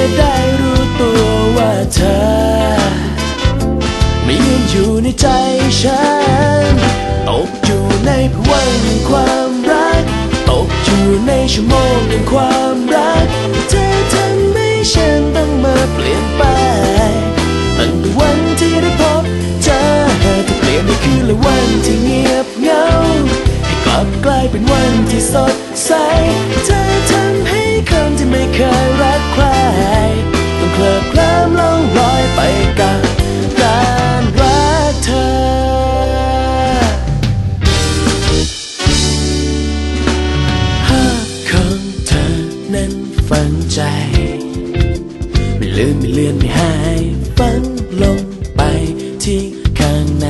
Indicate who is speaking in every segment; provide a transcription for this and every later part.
Speaker 1: มื่อได้รู้ตัวว่าเธอ ไม่ยืนอยู่ในใจฉัน ตกอยู่ในพวังแห่งความรัก ตกอยู่ในชั่วโมงแห่งความรัก เธอทำให้ฉันต้องมาเปลี่ยนไปตั้งแต่วันที่ได้พบเธอเธอเปลี่ยนไปคือละวันที่เงียบเหงา ให้กลับกลายเป็นวันที่สด ไม่ลืมไม่เลือนไม่หายฝังลงไปที่ข้างใน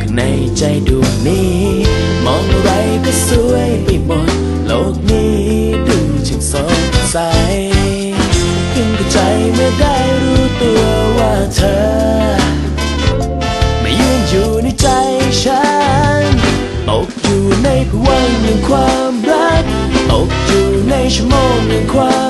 Speaker 1: ข้างในใจดวงนี้ มองอะไรก็สวยไปหมดโลกนี้ดูช่างสดใสเพิ่งเข้าใจเมื่อได้รู้ตัวว่าเธอ ไม่ยืนอยู่ในใจฉันตกอยู่ในภวังแห่งความรักตกอยู่ในชั่วโมงแห่งความ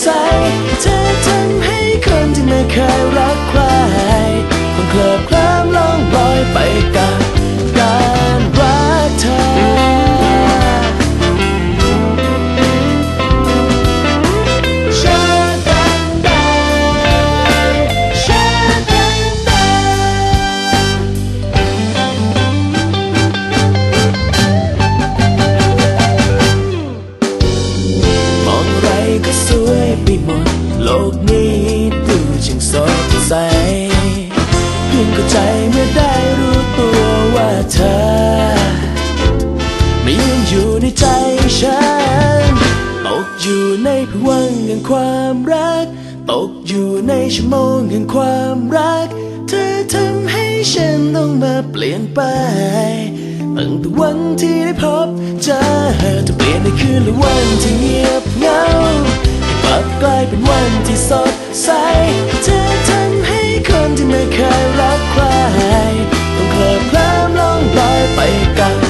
Speaker 1: ใสเธอทำให้คนที่ไม่เคยรัก งเข้าใจเมื่อได้รู้ตัวว่าเธอ ไม่ยืนอยู่ในใจฉัน ตกอยู่ในภวังแห่งความรัก ตกอยู่ในชั่วโมงแห่งความรัก เธอทำให้ฉันต้องมาเปลี่ยนไปตั้งแต่วันที่ได้พบเจอจะเปลี่ยนในคืนหรือวันที่เงียบเหงาให้กลับกลายเป็นวันที่สดใสเธอ ไปกับ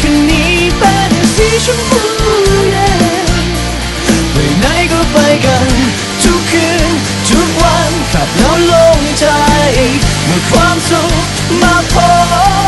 Speaker 2: คืนนี้เป็นสีชมพูไปไหนก็ไปกัน ทุกคืน ทุกวันขับแล้วลงใจ เมื่อความสุขมาพบ